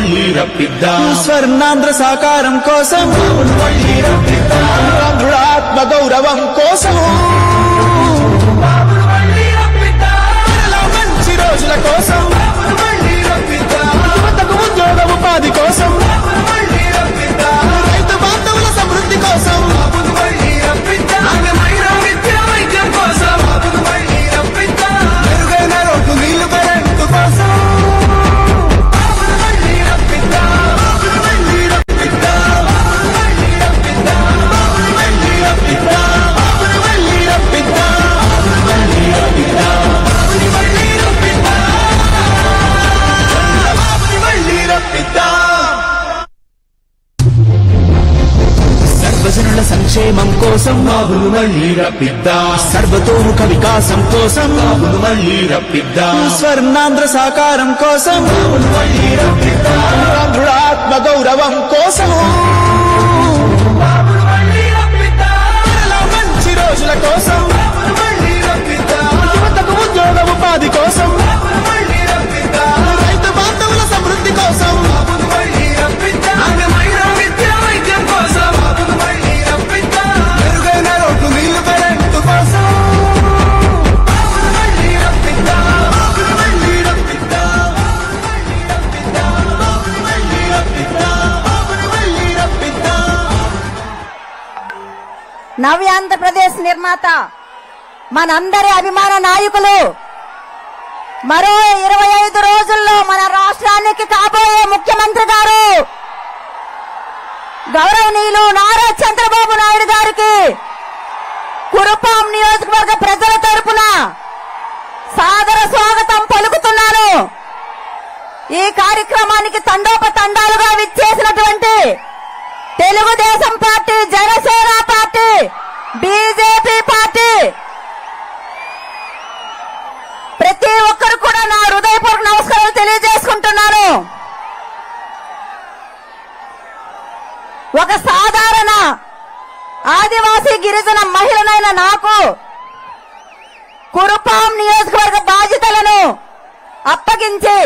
మళ్ళీ రప్పిద్దాం స్వర్ణాంధ్ర సాకారం కోసం ఆత్మ గౌరవం కోసం మంచి రోజుల కోసం కోసం బాబును మళ్ళీ రప్పిద్దాం. సర్వతోముఖ వికాసం కోసం బాబును మళ్ళీ రప్పిద్దాం. స్వర్ణాంధ్ర సాకారం కోసం ఆంధ్రుల ఆత్మ గౌరవం కోసం నవ్య ఆంధ్రప్రదేశ్ నిర్మాత మనందరి అభిమాన నాయకులు మరో ఇరవై ఐదు రోజుల్లో మన రాష్ట్రానికి కాబోయే ముఖ్యమంత్రి గారు గౌరవనీయులు నారా చంద్రబాబు నాయుడు గారికి కురుపాం నియోజకవర్గ ప్రజల తరపున సాదర స్వాగతం పలుకుతున్నాను. ఈ కార్యక్రమానికి తండోపతండాలుగా విచ్చేసినటువంటి Telugu Desam party Janasena party BJP party. ప్రతి ఒక్కరు కూడా నా హృదయపూర్వక నమస్కారాలు తెలియజేసుకుంటున్నాను. ఒక సాధారణ ఆదివాసీ గిరిజన మహిళనైన నాకు కురుపాం నియోజకవర్గ బాధ్యతలను అప్పగించి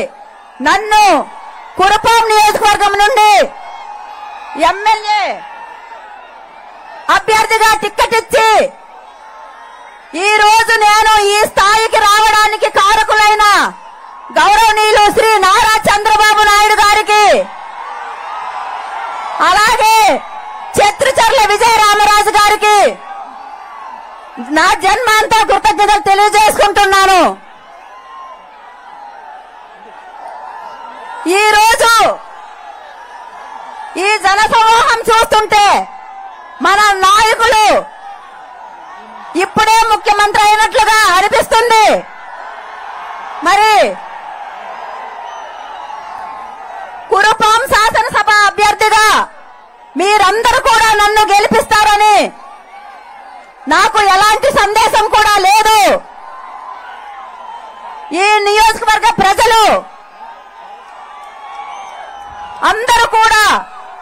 నన్ను కురుపాం నియోజకవర్గం నుండి ఎమ్మెల్యే అభ్యర్థిగా టిక్కెట్ ఇచ్చి ఈ రోజు నేను ఈ స్థాయికి రావడానికి కారకులైన గౌరవనీయులు శ్రీ నారా చంద్రబాబు నాయుడు గారికి అలాగే చత్రుచర్ల విజయరామరాజు గారికి నా జన్మాంతా కృతజ్ఞతలు తెలియజేసుకుంటున్నాను. ఈ రోజు ఈ జన సమూహం చూస్తుంటే మన నాయకులు ఇప్పుడే ముఖ్యమంత్రి అయినట్లుగా అనిపిస్తుంది. మరి కురుపాం శాసనసభ అభ్యర్థిగా మీరందరూ కూడా నన్ను గెలిపిస్తారని నాకు ఎలాంటి సందేశం కూడా లేదు. ఈ నియోజకవర్గ ప్రజలు అందరూ కూడా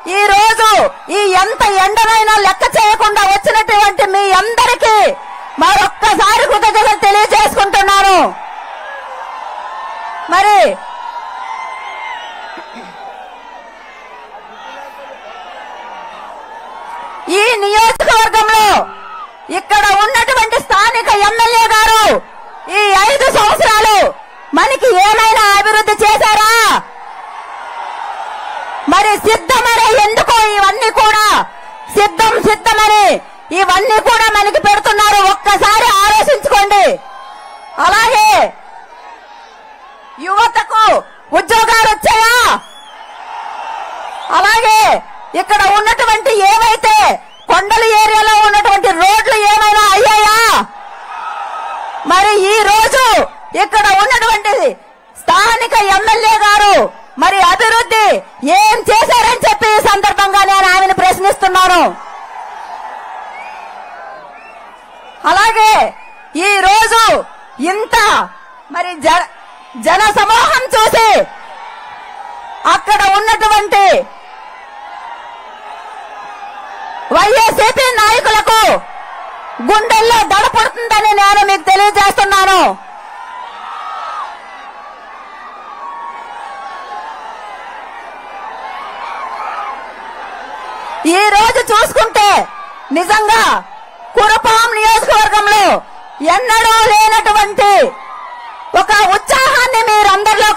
ఈ రోజు ఈ ఎంత ఎండనైనా లెక్క చేయకుండా వచ్చినటువంటి మీ అందరికీ మరొక్కసారి కృతజ్ఞతలు తెలియజేసుకుంటున్నాను. మరి ఈ నియోజకవర్గంలో ఇక్కడ ఉన్నటువంటి స్థానిక ఎమ్మెల్యే గారు ఈ ఐదు సంవత్సరాలు మనకి ఏమైనా అభివృద్ధి చేశారా? మరి సిద్ధమని ఎందుకో ఇవన్నీ కూడా? సిద్ధం సిద్ధమని ఇవన్నీ కూడా మనకి పెడుతున్నారు. ఒక్కసారి ఆలోచించుకోండి. అలాగే యువతకు ఉద్యోగాలు వచ్చాయా? అలాగే ఇక్కడ ఉన్నటువంటి ఏవైతే కొండల ఏరియాలో ఉన్నటువంటి రోడ్లు ఏమైనా అయ్యాయా? మరి ఈ రోజు ఇక్కడ ఉన్నటువంటి స్థానిక ఎమ్మెల్యే గారు మరి అభివృద్ధి ఏం చేశారని చెప్పి ఈ సందర్భంగా నేను ఆమెను ప్రశ్నిస్తున్నాను. అలాగే ఈ రోజు ఇంత మరి జన సమూహం చూసి అక్కడ ఉన్నటువంటి వైఎస్సీపీ నాయకులకు గుండెల్లో దడపడుతుందని నేను మీకు తెలియజేస్తున్నాను. ఈ రోజు చూసుకుంటే నిజంగా కురపాం నియోజకవర్గంలో ఎన్నడూ లేనటువంటి ఒక ఉత్సాహాన్ని మీరందరిలో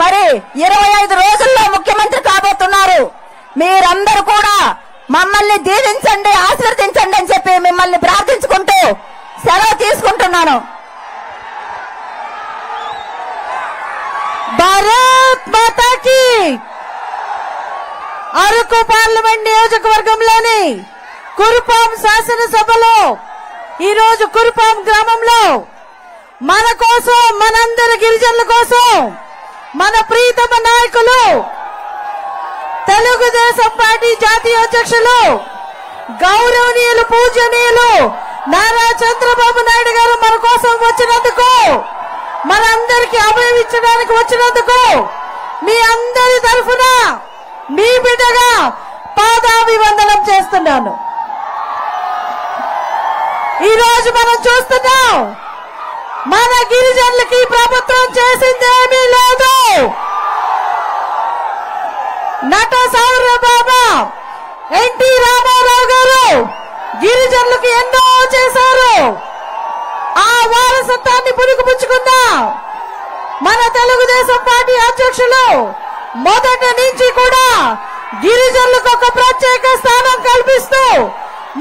మరి ఇరవై ఐదు రోజుల్లో ముఖ్యమంత్రి కాబోతున్నారు. మీరందరూ కూడా మమ్మల్ని దీవించండి ఆశీర్వదించండి అని చెప్పి మిమ్మల్ని ప్రార్థించుకుంటూ సెలవు తీసుకుంటున్నాను. భారత్ మాతాకి అరకు పార్లమెంట్ నియోజకవర్గంలోని కురుపాం శాసనసభలో ఈరోజు కురుపాం గ్రామంలో మన కోసం మనందరి గిరిజనుల కోసం మన ప్రీతమ నాయకులు తెలుగుదేశం పార్టీ జాతీయ అధ్యక్షులు గౌరవనీయులు పూజనీయులు నారా చంద్రబాబు నాయుడు గారు మన కోసం వచ్చినందుకు మనందరికీ అభయం ఇచ్చడానికి వచ్చినందుకు మీ అందరి తరఫున మీ బిడ్డగా పాదాభివందనం చేస్తున్నాను. ఈ రోజు మనం చూస్తున్నాం మన గిరిజనులకి ప్రభుత్వం చేసింది ఏమీ లేదు. నట సౌరబాబా ఎన్టీ రామారావు గారు గిరిజనులకు ఎన్నో చేశారు. ఆ వారసత్వాన్ని పురుగుపుచ్చుకున్నా మన తెలుగుదేశం పార్టీ అధ్యక్షులు మొదటి నుంచి కూడా గిరిజనులకు ఒక ప్రత్యేక స్థానం కల్పిస్తూ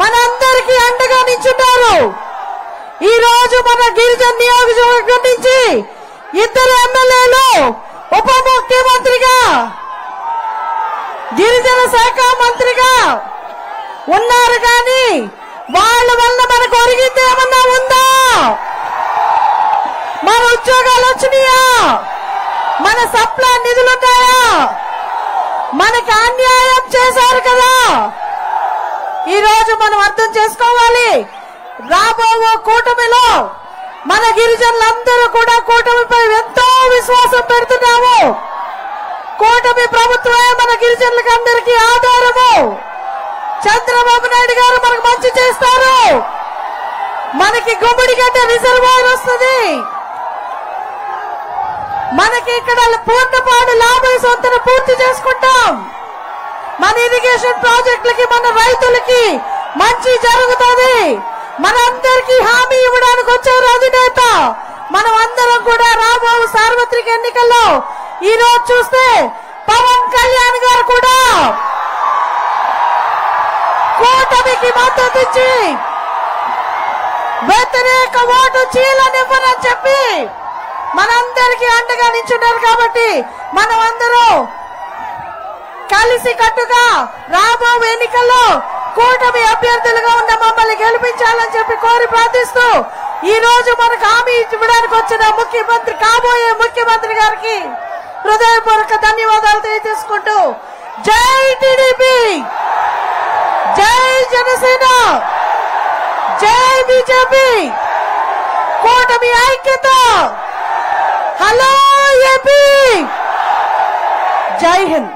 మనందరికీ అండగా నించున్నారు. ఈ రోజు మన గిరిజన నియోజకవర్గం నుంచి ఇద్దరు ఎమ్మెల్యేలు ఉప ముఖ్యమంత్రిగా గిరిజన శాఖ మంత్రిగా ఉన్నారు కానీ వాళ్ళ వల్ల మనకు ఒరిగింది ఏమన్నా ఉందా? మన ఉద్యోగాలు వచ్చినాయా? మన సప్లా నిధులున్నాయా మనకి అన్యాయం చేశారు కదా? ఈ రోజు మనం అర్థం చేసుకోవాలి. రాబోయే కూటమిలో మన గిరిజనులందరూ కూడా కూటమిపై ఎంతో విశ్వాసం పెడుతున్నాము. కూటమి ప్రభుత్వమే మన గిరిజనులకి అందరికీ ఆధారము. చంద్రబాబు నాయుడు గారు మనకు మంచి చేస్తారు. మనకి గుమ్మడిగడ్డ రిజర్వాయర్ వస్తుంది. మనకి ఇక్కడ పూర్ణపాడు లాభం సొంతను పూర్తి చేసుకుంటాం. మన ఇరిగేషన్ ప్రాజెక్టులకి మన రైతులకి మంచి జరుగుతుంది. మనందరికీ హామీ ఇవ్వడానికి వచ్చారు అధినేత. మనం అందరం కూడా రాబో సార్వత్రిక ఎన్నికల్లో ఈ రోజు చూస్తే పవన్ కళ్యాణ్ గారు కూడా కూటమికి మద్దతు ఇచ్చి వ్యతిరేక ఓటు చీలనివ్వనని చెప్పి మనందరికీ అండగా నించున్నారు కాబట్టి మనం అందరూ కలిసి కట్టుగా రాబో ఎన్నికల్లో కూటమి అభ్యర్థులుగా ఉన్న మమ్మల్ని గెలిపించాలని చెప్పి కోరి ప్రార్థిస్తూ ఈ రోజు మనకు హామీ ఇవ్వడానికి వచ్చిన ముఖ్యమంత్రి కాబోయే ముఖ్యమంత్రి గారికి హృదయపూర్వక ధన్యవాదాలు తెలియజేసుకుంటూ జై టీడీపీ! జై జనసేన! జై బీజేపీ! కూటమి ఐక్యత! Hello AP! జై హింద్!